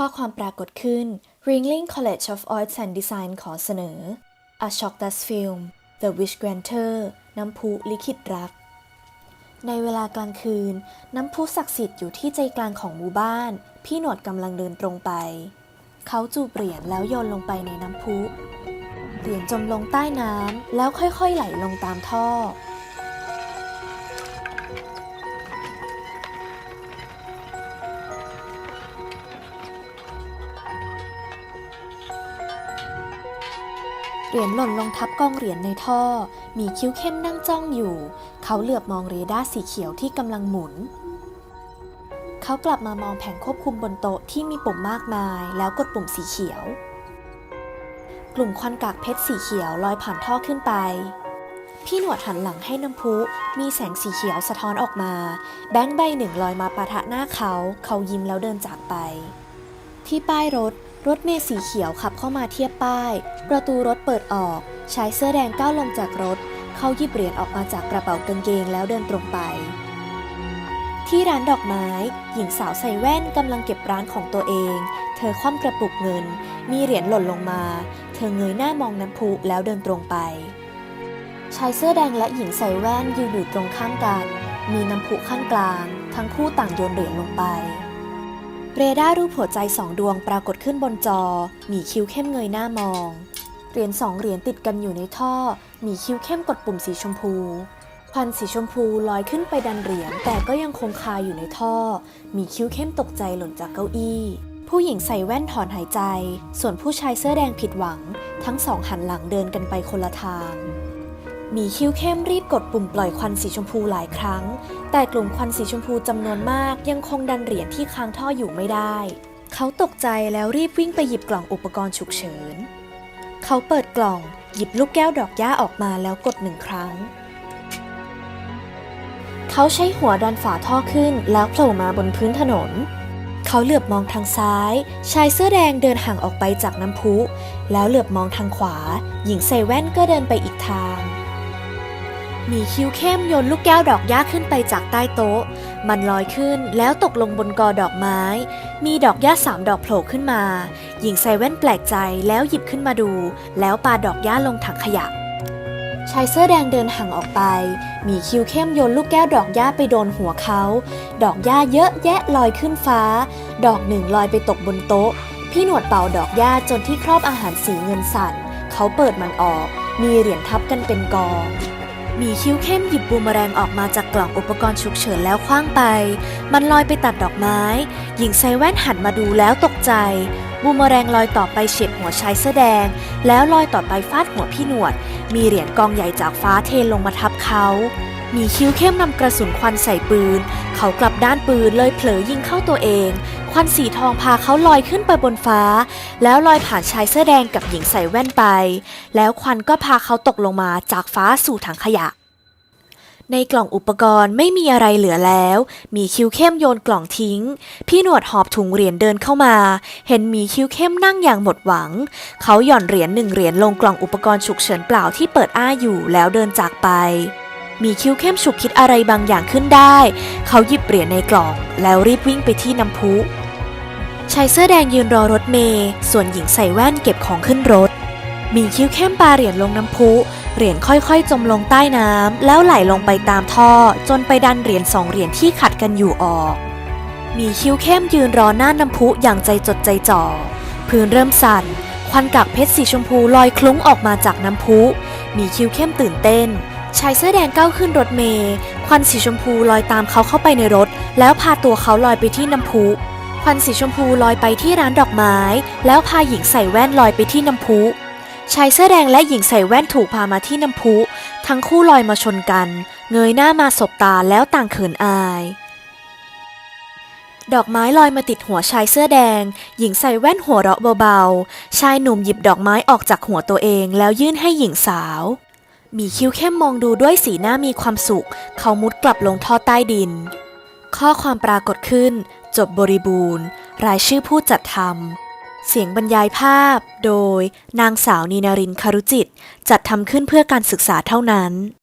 ข้อความปรากฏขึ้น Ringling College of Arts and Design ขอเสนอ A Shock Dust Film The Wish Granter น้ำพุลิขิตรัก ในเวลากลางคืน น้ำพุศักดิ์สิทธิ์อยู่ที่ใจกลางของหมู่บ้าน พี่หนวดกำลังเดินตรงไป เขาจูบเหรียญแล้วโยนลงไปในน้ำพุ เหรียญจมลงใต้น้ำแล้วค่อยๆไหลลงตามท่อ เหรียญหล่นลงทับกองเหรียญในท่อ มีคิ้วเข้มนั่งจ้องอยู่ เขาเหลือบมองเรดาร์สีเขียวที่กำลังหมุน เขากลับมามองแผงควบคุมบนโต๊ะที่มีปุ่มมากมาย แล้วกดปุ่มสีเขียว กลุ่มควันกากเพชรสีเขียวลอยผ่านท่อขึ้นไป พี่หนวดหันหลังให้น้ำพุมีแสงสีเขียวสะท้อนออกมา แบงค์ใบหนึ่งลอยมาปะทะหน้าเขา เขายิ้มแล้วเดินจากไป ที่ป้ายรถ รถเมล์สีเขียวขับเข้ามาเทียบป้าย ประตูรถเปิดออก ชายเสื้อแดงก้าวลงจากรถ เขาหยิบเหรียญออกมาจากกระเป๋ากางเกงแล้วเดินตรงไป ที่ร้านดอกไม้ หญิงสาวใส่แว่นกำลังเก็บร้านของตัวเอง เธอคว่ำกระปุกเงิน มีเหรียญหล่นลงมา เธอเงยหน้ามองน้ำพุแล้วเดินตรงไป ชายเสื้อแดงและหญิงใส่แว่นยืนอยู่ตรงข้ามกัน มีน้ำพุข้างกลาง ทั้งคู่ต่างโยนเหรียญลงไป เรดาร์รูปหัวใจสองดวงปรากฏขึ้นบนจอ มีคิ้วเข้มเงยหน้ามอง เหรียญสองเหรียญติดกันอยู่ในท่อ มีคิ้วเข้มกดปุ่มสีชมพู ควันสีชมพูลอยขึ้นไปดันเหรียญแต่ก็ยังคงคาอยู่ในท่อ มีคิ้วเข้มตกใจหล่นจากเก้าอี้ ผู้หญิงใส่แว่นถอนหายใจ ส่วนผู้ชายเสื้อแดงผิดหวัง ทั้งสองหันหลังเดินกันไปคนละทาง มีคิ้วเข้มรีบกดปุ่มปล่อยควันสีชมพูหลายครั้ง แต่กลุ่มควันสีชมพูจำนวนมากยังคงดันเหรียญที่ค้างท่ออยู่ไม่ได้ เขาตกใจแล้วรีบวิ่งไปหยิบกล่องอุปกรณ์ฉุกเฉิน เขาเปิดกล่องหยิบลูกแก้วดอกหญ้าออกมาแล้วกดหนึ่งครั้ง เขาใช้หัวดันฝาท่อขึ้นแล้วโผล่มาบนพื้นถนน เขาเหลือบมองทางซ้าย ชายเสื้อแดงเดินห่างออกไปจากน้ำพุ แล้วเหลือบมองทางขวา หญิงใส่แว่นก็เดินไปอีกทาง มีคิ้วเข้มโยนลูกแก้วดอกหญ้าขึ้นไปจากใต้โต๊ะ มันลอยขึ้นแล้วตกลงบนกอดอกไม้ มีดอกหญ้าสามดอกโผล่ขึ้นมา หญิงใส่แว่นแปลกใจแล้วหยิบขึ้นมาดู แล้วปาดอกหญ้าลงถังขยะชายเสื้อแดงเดินห่างออกไป มีคิ้วเข้มโยนลูกแก้วดอกหญ้าไปโดนหัวเขา ดอกหญ้าเยอะแยะลอยขึ้นฟ้า ดอกหนึ่งลอยไปตกบนโต๊ะ พี่หนวดเป่าดอกหญ้าจนที่ครอบอาหารสีเงินสั่น เขาเปิดมันออก มีเหรียญทับกันเป็นกอง มีคิ้วเข้มหยิบบูมเมแรงออกมาจากกล่องอุปกรณ์ฉุกเฉินแล้วคว้างไป มันลอยไปตัดดอกไม้ หญิงใส่แว่นหันมาดูแล้วตกใจ บูมเมแรงลอยต่อไปเฉียดหัวชายเสื้อแดง แล้วลอยต่อไปฟาดหัวพี่หนวด มีเหรียญกองใหญ่จากฟ้าเทลงมาทับเขามีคิ้วเข้มนำกระสุนควันใส่ปืน เขากลับด้านปืนเลยเผลอยิงเข้าตัวเอง ควันสีทองพาเขาลอยขึ้นไปบนฟ้า แล้วลอยผ่านชายเสื้อแดงกับหญิงใส่แว่นไป แล้วควันก็พาเขาตกลงมาจากฟ้าสู่ถังขยะ ในกล่องอุปกรณ์ไม่มีอะไรเหลือแล้ว มีคิวเข้มโยนกล่องทิ้ง พี่หนวดหอบถุงเหรียญเดินเข้ามา เห็นมีคิวเข้มนั่งอย่างหมดหวัง เขาหย่อนเหรียญหนึ่งเหรียญลงกล่องอุปกรณ์ฉุกเฉินเปล่าที่เปิดอ้าอยู่แล้วเดินจากไปมีคิ้วเข้มฉุกคิดอะไรบางอย่างขึ้นได้ เขาหยิบเหรียญในกล่อง แล้วรีบวิ่งไปที่น้ำพุ ชายเสื้อแดงยืนรอรถเมย์ส่วนหญิงใส่แว่นเก็บของขึ้นรถ มีคิ้วเข้มปลาเหรียญลงน้ำพุ เหรียญค่อยๆ จมลงใต้น้ำแล้วไหลลงไปตามท่อ จนไปดันเหรียญสองเหรียญที่ขัดกันอยู่ออก มีคิ้วเข้มยืนรอหน้าน้ำพุอย่างใจจดใจจ่อ พื้นเริ่มสั่น ควันกากเพชรสีชมพูลอยคลุ้งออกมาจากน้ำพุ มีคิ้วเข้มตื่นเต้นชายเสื้อแดงก้าวขึ้นรถเมล์ควันสีชมพูลอยตามเขาเข้าไปในรถ แล้วพาตัวเขาลอยไปที่น้ำพุ ควันสีชมพูลอยไปที่ร้านดอกไม้ แล้วพาหญิงใส่แว่นลอยไปที่น้ำพุชายเสื้อแดงและหญิงใส่แว่นถูกพามาที่น้ำพุ ทั้งคู่ลอยมาชนกัน เงยหน้ามาสบตาแล้วต่างเขินอาย ดอกไม้ลอยมาติดหัวชายเสื้อแดง หญิงใส่แว่นหัวเราะเบาๆ ชายหนุ่มหยิบดอกไม้ออกจากหัวตัวเองแล้วยื่นให้หญิงสาวมีคิ้วเข้มมองดูด้วยสีหน้ามีความสุข เขามุดกลับลงท่อใต้ดิน ข้อความปรากฏขึ้น จบบริบูรณ์ รายชื่อผู้จัดทำเสียงบรรยายภาพ โดย นางสาวนีนารินคารุจิต จัดทำขึ้นเพื่อการศึกษาเท่านั้น